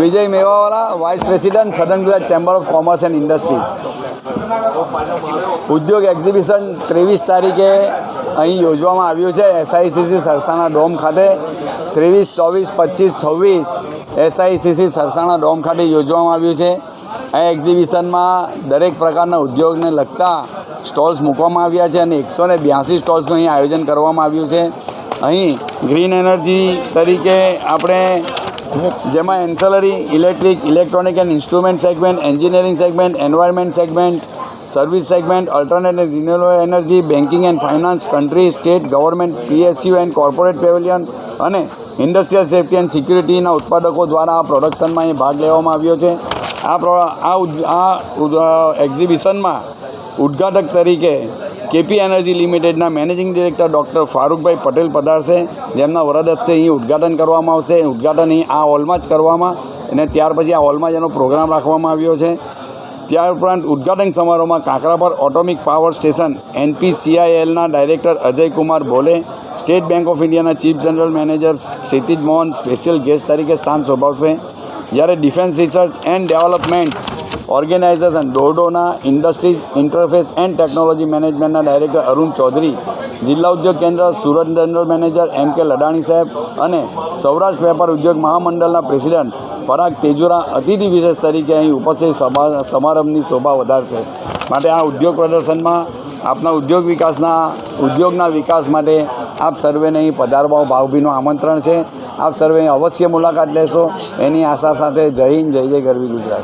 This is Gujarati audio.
વિજય મેવાવાલા વાઇસ પ્રેસિડેન્ટ સદન Gujarat chamber of commerce and industries ઉદ્યોગ એક્ઝિબિશન ત્રેવીસ તારીખે અહીં યોજવામાં આવ્યું છે. એસઆઈસીસી સરસાણા ડોમ ખાતે ત્રેવીસ, ચોવીસ, પચીસ, છવ્વીસ એસઆઈસીસી સરસાણા ડોમ ખાતે યોજવામાં આવ્યું છે. આ એક્ઝિબિશનમાં દરેક પ્રકારના ઉદ્યોગને લગતા સ્ટોલ્સ મૂકવામાં આવ્યા છે અને એકસો ને બ્યાસી સ્ટોલ્સનું અહીં આયોજન કરવામાં આવ્યું છે. અહીં ગ્રીન એનર્જી તરીકે આપણે જેમાં ancillary electric electronic and instrument segment engineering segment environment segment service segment alternate and renewable energy banking and finance country state government PSU and corporate pavilion અને ઇન્ડસ્ટ્રીયલ સેફ્ટી એન્ડ સિક્યુરિટીના ઉત્પાદકો દ્વારા આ પ્રોડક્શનમાં અહીં ભાગ લેવામાં આવ્યો છે. આ પ્રો આ એક્ઝિબિશનમાં ઉદ્ઘાટક તરીકે કેપી એનર્જી લિમિટેડના managing director doctor Farookbhai Patel પધારશે. જેમના વરદ હસ્તે અહીં ઉદ્ઘાટન કરવામાં આવશે. ઉદ્ઘાટન અહીં આ હોલમાં જ કરવામાં અને ત્યાર પછી આ હોલમાં જ એનો પ્રોગ્રામ રાખવામાં આવ્યો છે. ત્યાર ઉપરાંત ઉદ્ઘાટન સમારોહમાં Kakrapar atomic power station એનપીસીઆઈએલના director Ajaykumar Bhole state bank of ઇન્ડિયાના chief general manager Kshitij Mohan special guest તરીકે સ્થાન શોભાવશે. જ્યારે defence research and development organisation ડોરડોના industries interface and technology મેનેજમેન્ટના ડાયરેક્ટર અરુણ ચૌધરી, જિલ્લા ઉદ્યોગ કેન્દ્ર સુરત જનરલ મેનેજર એમ કે લડાણી સાહેબ અને સૌરાષ્ટ્ર વેપાર ઉદ્યોગ મહામંડળના પ્રેસિડેન્ટ પરાગ તેજુરા અતિથિ વિશેષ તરીકે અહીં ઉપસ્થિત સમારંભની શોભા વધારશે. માટે આ ઉદ્યોગ પ્રદર્શનમાં આપના ઉદ્યોગ વિકાસના, ઉદ્યોગના વિકાસ માટે આપ સર્વેને અહીં પધારવા ભાવભીનું આમંત્રણ છે. આપ સર્વે અવશ્ય મુલાકાત લેશો. એની આશા સાથે જય હિન્દ જય જય ગરવી ગુજરાત.